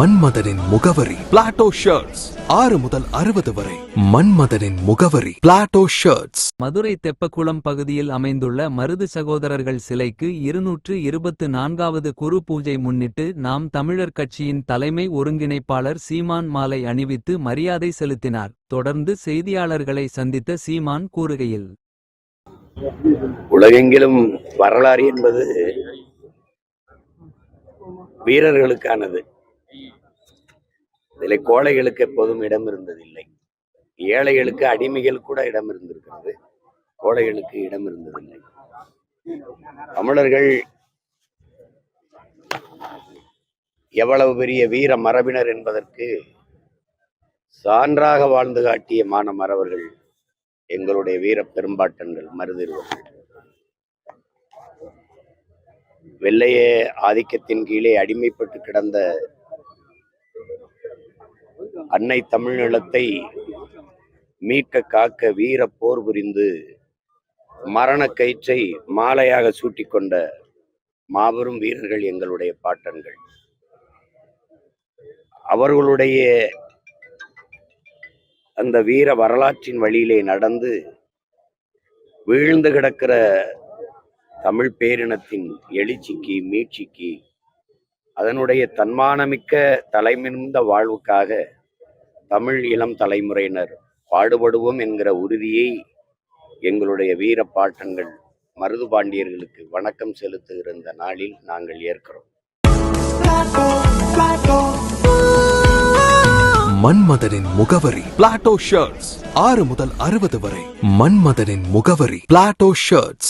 மன்மதனின் முகவரி Plato shirts ஆறு முதல் அறுபது வரை மன்மதனின் முகவரி பிளாட்டோ ஷர்ட்ஸ் மதுரை தெப்பக்குளம் பகுதியில் அமைந்துள்ள மருது சகோதரர்கள் சிலைக்கு இருநூற்று இருபத்து நான்காவது குரு பூஜை முன்னிட்டு நாம் தமிழர் கட்சியின் தலைமை ஒருங்கிணைப்பாளர் சீமான் மாலை அணிவித்து மரியாதை செலுத்தினார். தொடர்ந்து செய்தியாளர்களை சந்தித்த சீமான் கூறுகையில். உலகெங்கிலும் வரலாறு என்பது வீரர்களுக்கானது. இதில் கோழைகளுக்கு எப்போதும் இடம் இருந்ததில்லை. ஏழைகளுக்கு அடிமைகள் கூட இடம் இருந்திருக்கிறது. கோழைகளுக்கு இடம் இருந்ததில்லை. தமிழர்கள் எவ்வளவு பெரிய வீர மரபினர் என்பதற்கு சான்றாக வாழ்ந்து காட்டிய மான மறவர்கள் எங்களுடைய வீர பெரும்பாட்டன்கள் மருதிருவர்கள். வெள்ளைய ஆதிக்கத்தின் கீழே அடிமைப்பட்டு கிடந்த அன்னை தமிழ்நிலத்தை மீட்க காக்க வீர போர் புரிந்து மரண கயிற்றை மாலையாக சூட்டிக்கொண்ட மாபெரும் வீரர்கள் எங்களுடைய பாட்டன்கள். அவர்களுடைய அந்த வீர வரலாற்றின் வழியிலே நடந்து வீழ்ந்து கிடக்கிற தமிழ் பேரினத்தின் எழுச்சிக்கு மீட்சிக்கு அதனுடைய தன்மானமிக்க தலைமிருந்த வாழ்வுக்காக தமிழ் இளம் தலைமுறையினர் பாடுபடுவோம் என்கிற உறுதியை எங்களுடைய வீர பாட்டங்கள் மருது பாண்டியர்களுக்கு வணக்கம் செலுத்துகிற இந்த நாளில் நாங்கள் ஏற்கிறோம். மன்மதனின் முகவரி பிளாட்டோ ஷர்ட்ஸ் ஆறு முதல் அறுபது வரை மன்மதனின் முகவரி பிளாட்டோ ஷர்ட்ஸ்